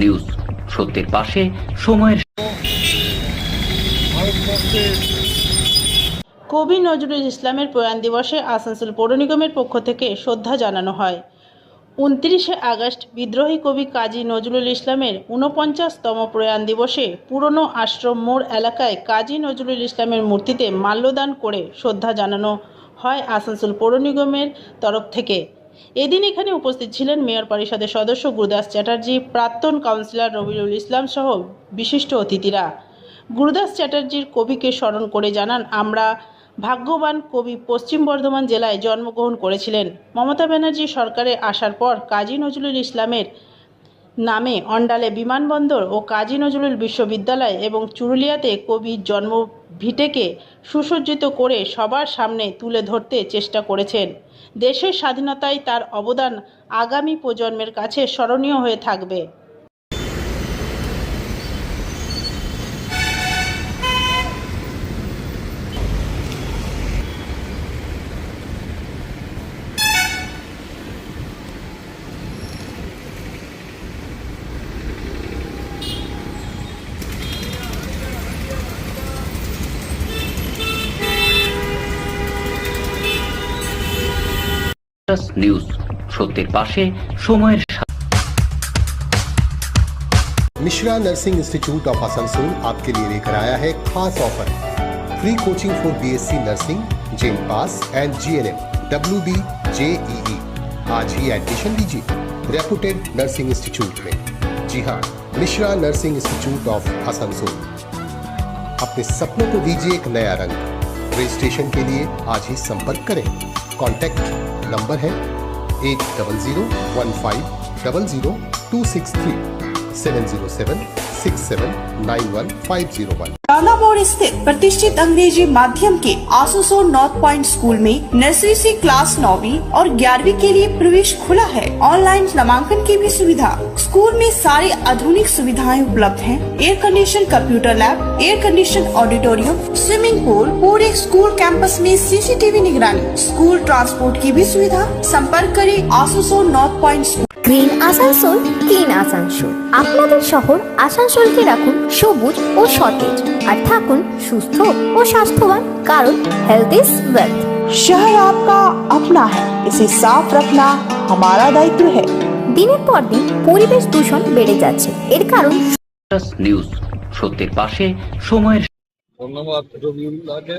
News. সত্যের পাশে সময়ের কবি নজরুল ইসলামের প্রয়াণ দিবসে আসানসোল পৌর নিগমের পক্ষ থেকে শ্রদ্ধা জানানো হয়। উনত্রিশে আগস্ট বিদ্রোহী কবি কাজী নজরুল ইসলামের ঊনপঞ্চাশতম প্রয়াণ দিবসে পুরনো আশ্রম মোড় এলাকায় কাজী নজরুল ইসলামের মূর্তিতে মাল্যদান করে শ্রদ্ধা জানানো হয় আসানসোল পৌর নিগমের তরফ থেকে। এদিন এখানে উপস্থিত ছিলেন মেয়র পরিষদের সদস্য গুরুদাস চ্যাটার্জি, প্রাক্তন কাউন্সিলর রবিউল ইসলাম সহ বিশিষ্ট অতিথিরা। গুরুদাস চ্যাটার্জির কবিকে স্মরণ করে জানান, আমরা ভাগ্যবান কবি পশ্চিম বর্ধমান জেলায় জন্মগ্রহণ করেছিলেন। মমতা ব্যানার্জি সরকারে আসার পর কাজী নজরুল ইসলামের নামে অন্ডালে বিমানবন্দর ও কাজী নজরুল বিশ্ববিদ্যালয় এবং চুরুলিয়াতে কবির জন্ম ভিটেকে সুসজ্জিত করে সবার সামনে তুলে ধরতে চেষ্টা করেছেন। দেশের স্বাধীনতায় তার অবদান আগামী প্রজন্মের কাছে স্মরণীয় হয়ে থাকবে। নিউজ সত্যের পাশে সময়ের Mishra nursing institute of Asansol आपके लिए लेकर आया है खास offer free coaching for BSc nursing JENPAS and GNM W B JEE आज ही एडमिशन लीजिए रेपुटेड नर्सिंग इंस्टीट्यूट में जी हाँ Mishra nursing institute of Asansol अपने सपनों को दीजिए एक नया रंग रजिस्ट्रेशन के लिए आज ही संपर्क करें कॉन्टैक्ट नंबर है eight double zero one five double zero two six three seven zero seven six seven nine one five zero one Ranapur स्थित प्रतिष्ठित अंग्रेजी माध्यम के आसोसोर नॉर्थ पॉइंट स्कूल में नर्सरी से क्लास नौवीं और ग्यारहवीं के लिए प्रवेश खुला है ऑनलाइन नामांकन की भी सुविधा स्कूल में सारी आधुनिक सुविधाएं उपलब्ध हैं air condition computer lab air condition auditorium swimming pool पूरे स्कूल कैंपस में सीसीटीवी निगरानी स्कूल ट्रांसपोर्ट की भी सुविधा संपर्क करें Asansol north point school green Asansol clean Asansol আপনাদের শহর আসানসোলকে রাখুন সবুজ ও সতেজ আর থাকুন সুস্থ ও স্বাস্থ্যবান কারণ হেলথ ইজ ওয়েলথ शहर आपका अपना है इसे साफ रखना हमारा दायित्व है দিনের পর দিন পরিবেশ দূষণ বেড়ে যাচ্ছে এর কারণ নিউজ সত্যের পাশে সময়ের ধন্যবাদ রবিউল্লাহকে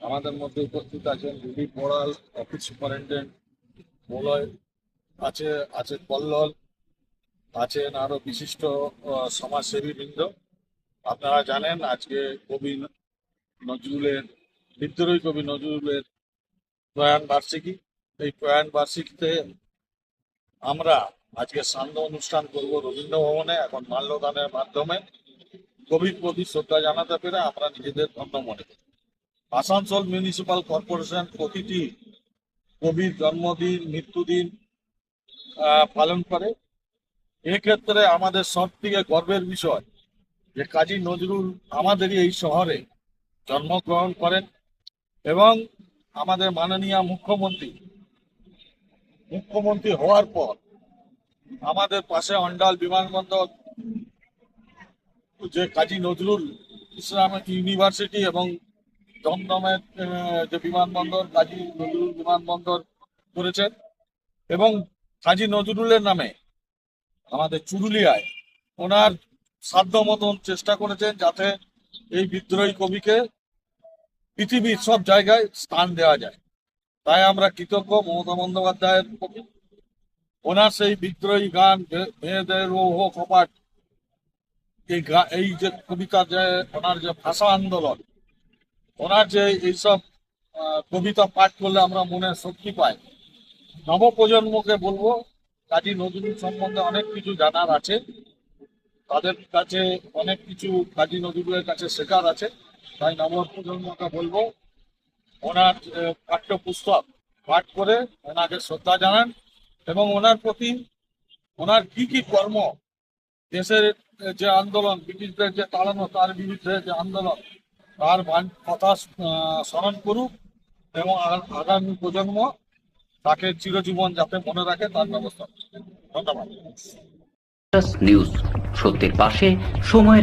আমাদের মধ্যে উপস্থিত আছেন রবি পোড়াল অফিস সুপারিনটেন্ডেন্ট মলয় আছে আছে কল্লল আছেন আরও বিশিষ্ট সমাজসেবী বৃন্দ আপনারা জানেন আজকে কবি নজরুলের, বিদ্রোহী কবি নজরুলের প্রয়াণ বার্ষিকী। এই প্রয়াণ বার্ষিকীতে আমরা আজকে সান্ধ্য অনুষ্ঠান করব রবীন্দ্র ভবনে এখন মাল্যদানের মাধ্যমে। কবির প্রতি শ্রদ্ধা জানাতে পেরে আমরা নিজেদের ধন্য মনে করি। আসানসোল মিউনিসিপাল কর্পোরেশন প্রতিটি কবির জন্মদিন, মৃত্যুদিন পালন করে। এক্ষেত্রে আমাদের সব থেকে গর্বের বিষয় যে কাজী নজরুল আমাদেরই এই শহরে জন্মগ্রহণ করেন এবং আমাদের মাননীয় মুখ্যমন্ত্রী মুখ্যমন্ত্রী হওয়ার পর আমাদের পাশে অন্ডাল বিমানবন্দর, যে কাজী নজরুল ইসলাম ইউনিভার্সিটি এবং দমদমের যে বিমানবন্দর, কাজী নজরুল বিমানবন্দর করেছেন এবং কাজী নজরুলের নামে আমাদের চুরুলিয়ায় ওনার সাধ্য মতন চেষ্টা করেছেন যাতে এই বিদ্রোহী কবিকে পৃথিবীর সব জায়গায় স্থান দেওয়া যায়। তাই আমরা কৃতজ্ঞ মমতা বন্দ্যোপাধ্যায়ের কবি ওনার সেই বিদ্রোহী গান মেয়েদের রৌহ কপাট, এই এই যে কবিতা যে, ওনার যে ভাষা আন্দোলন, ওনার যে এইসব কবিতা পাঠ করলে আমরা মনে শক্তি পাই। নবপ্রজন্মকে বলব কাজী নজরুল সম্বন্ধে অনেক কিছু জানার আছে। তাদের কাছে অনেক কিছু কাজী নজরুলের কাছে শেখার আছে। তাই নবপ্রজন্মকে বলব, ওনার পাঠ্যপুস্তক পাঠ করে ওনাকে শ্রদ্ধা জানান এবং ওনার প্রতি ওনার কি কি কর্ম, দেশের যে আন্দোলন, ব্রিটিশদের যে তাড়ানো তার বিরুদ্ধে যে আন্দোলন, তার কথা স্মরণ করুক এবং আগামী প্রজন্ম তাকে চিরজীবন যাতে মনে রাখে তার ব্যবস্থা। ধন্যবাদ। নিউজ সত্যের পাশে সময়ের